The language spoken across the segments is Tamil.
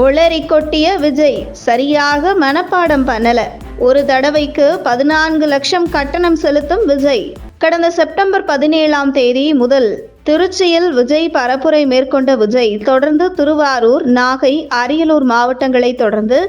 உளறி கொட்டிய விஜய் சரியாக மனப்பாடம் பண்ணல. ஒரு தடவைக்கு பதினான்கு லட்சம் கட்டணம் செலுத்தும் விஜய். கடந்த செப்டம்பர் பதினேழாம் தேதி முதல் திருச்சியில் விஜய் பரப்புரை மேற்கொண்ட விஜய் தொடர்ந்து திருவாரூர் நாகை அரியலூர் மாவட்டங்களை தொடர்ந்து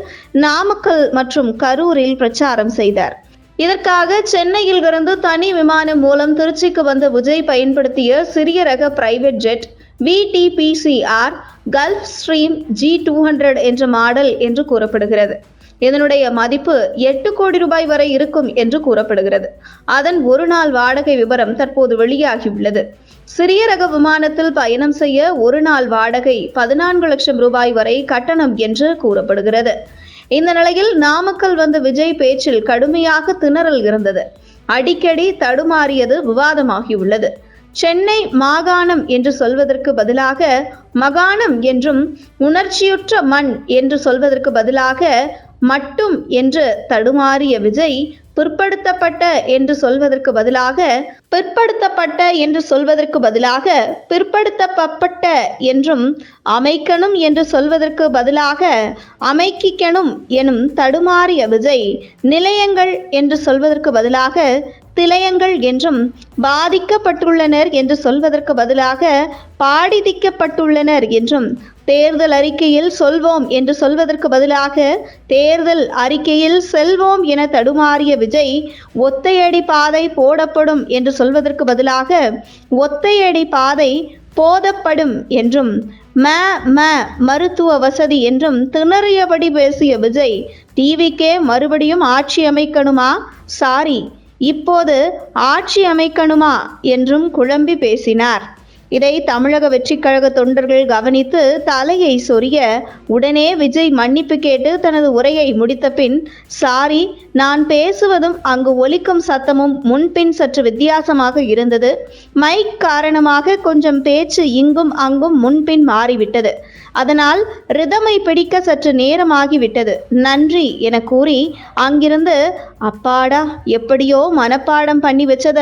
நாமக்கல் மற்றும் கரூரில் பிரச்சாரம் செய்தார். இதற்காக சென்னையில் இருந்து தனி விமானம் மூலம் திருச்சிக்கு வந்த விஜய் பயன்படுத்திய சிறிய ரக private jet VTBCR Gulfstream G two hundred என்ற மாடல் என்று கூறப்படுகிறது. இதனுடைய மதிப்பு எட்டு கோடி ரூபாய் வரை இருக்கும் என்று கூறப்படுகிறது. அதன் ஒரு நாள் வாடகை விவரம் தற்போது வெளியாகியுள்ளது. சிறிய ரக விமானத்தில் பயணம் செய்ய ஒரு நாள் வாடகை பதினான்கு லட்சம் ரூபாய் வரை கட்டணம் என்று கூறப்படுகிறது. இந்த நிலையில் நாமக்கல் வந்த விஜய் பேச்சில் கடுமையாக திணறல் இருந்தது. அடிக்கடி தடுமாறியது விவாதமாகியுள்ளது. சென்னை மாகாணம் என்று சொல்வதற்கு பதிலாக மகாணம் என்றும் உணர்ச்சியுற்ற மண் என்று சொல்வதற்கு பதிலாக மட்டும் என்று தடுமாறிய விஜய் பிற்படுத்தப்பட்ட என்று சொல்வதற்கு பதிலாக பிற்படுத்தப்பட்ட என்று சொல்வதற்கு பதிலாக பிற்படுத்தப்பட்ட என்றும் அமைக்கணும் என்று சொல்வதற்கு பதிலாக அமைக்கிக்கணும் எனும் தடுமாறிய விஜய் நிலையங்கள் என்று சொல்வதற்கு பதிலாக திலையங்கள் என்றும் பாதிக்கப்பட்டுள்ளனர் என்று சொல்வதற்கு பதிலாக பாடிதிக்கப்பட்டுள்ளனர் என்றும் தேர்தல் அறிக்கையில் சொல்வோம் என்று சொல்வதற்கு பதிலாக தேர்தல் அறிக்கையில் செல்வோம் என தடுமாறிய விஜய் ஒத்தையடி பாதை போடப்படும் என்று சொல்வதற்கு பதிலாக ஒத்தையடி பாதை போதப்படும் என்றும் ம ம மருத்துவ வசதி என்றும் திணறியபடி பேசிய விஜய் டிவிக்கே மறுபடியும் ஆட்சி அமைக்கணுமா? சாரி இப்போது ஆட்சி அமைக்கணுமா? என்றும் குழம்பி பேசினார். இதை தமிழக வெற்றிக் கழக தொண்டர்கள் கவனித்து தலையை சொரிய உடனே விஜய் மன்னிப்பு கேட்டு தனது உரையை முடித்த பின் சாரி நான் பேசுவதும் அங்கு ஒலிக்கும் சத்தமும் முன்பின் சற்று வித்தியாசமாக இருந்தது. மைக் காரணமாக கொஞ்சம் பேச்சு இங்கும் அங்கும் முன்பின் மாறிவிட்டது. அதனால் ரிதமை பிடிக்க சற்று நேரமாகிவிட்டது. நன்றி என கூறி அங்கிருந்து அப்பாடா எப்படியோ மனப்பாடம் பண்ணி வச்சத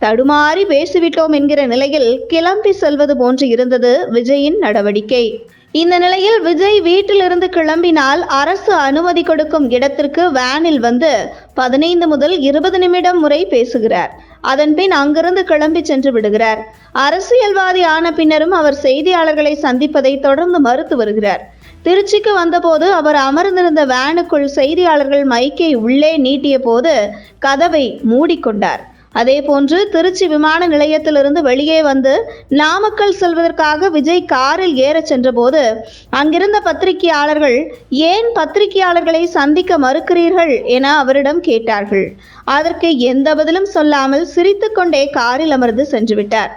தடுமாறி பேசிவிட்டோம் என்கிற நிலையில் கிளம்பி செல்வது போன்று இருந்தது விஜயின் நடவடிக்கை. இந்த நிலையில் விஜய் வீட்டிலிருந்து கிளம்பினால் அரசு அனுமதி கொடுக்கும் இடத்திற்கு வேனில் வந்து பதினைந்து முதல் இருபது நிமிடம் முறை பேசுகிறார். அதன்பின் அங்கிருந்து கிளம்பி சென்று விடுகிறார். அரசியல்வாதி ஆன பின்னரும் அவர் செய்தியாளர்களை சந்திப்பதை தொடர்ந்து மறுத்து வருகிறார். திருச்சிக்கு வந்தபோது அவர் அமர்ந்திருந்த வேனுக்குள் செய்தியாளர்கள் மைக்கை உள்ளே நீட்டிய போது கதவை மூடிக்கொண்டார். அதேபோன்று திருச்சி விமான நிலையத்திலிருந்து வெளியே வந்து நாமக்கல் செல்வதற்காக விஜய் காரில் ஏறச் சென்றபோது அங்கிருந்த பத்திரிகையாளர்கள் ஏன் பத்திரிகையாளர்களை சந்திக்க மறுக்கிறீர்கள்? என அவரிடம் கேட்டார்கள். அதற்கு எந்த பதிலும் சொல்லாமல் சிரித்துக்கொண்டே காரில் அமர்ந்து சென்றுவிட்டார்.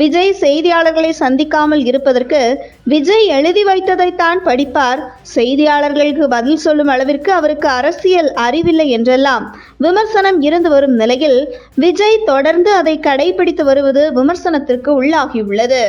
விஜய் செய்தியாளர்களை சந்திக்காமல் இருப்பதற்கு விஜய் எழுதி வைத்ததைத்தான் படிப்பார். செய்தியாளர்களுக்கு பதில் சொல்லும் அளவிற்கு அவருக்கு அரசியல் அறிவில்லை என்றெல்லாம் விமர்சனம் இருந்து வரும் நிலையில் விஜய் தொடர்ந்து அதை கடைபிடித்து வருவது விமர்சனத்திற்கு உள்ளாகியுள்ளது.